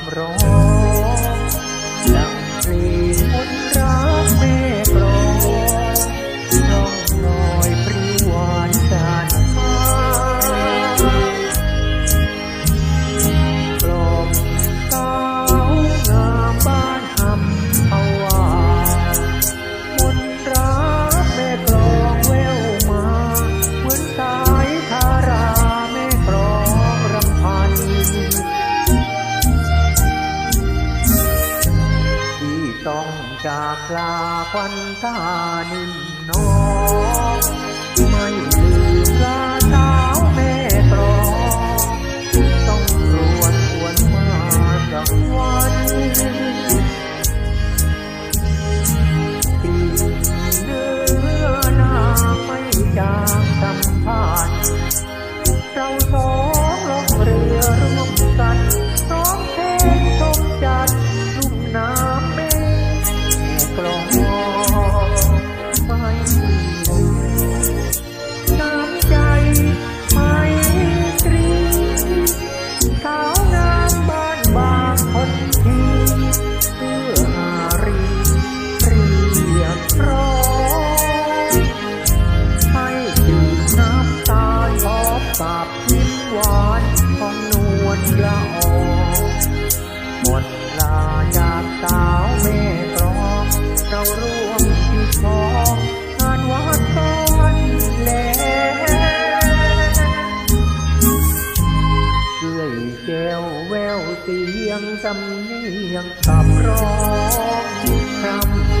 ប់រងឡើងព្រីមុនរាមេ ต้องจากลาควันตานิ่มนองไม่ลืมลาสาวแม่กรองต้องรวนหวนมาสักวันปีเนื้อนาไม่จางสัมพันธ์เราสองลงเรือร แก้วแววเสียงสำเนียงขับร้องคำ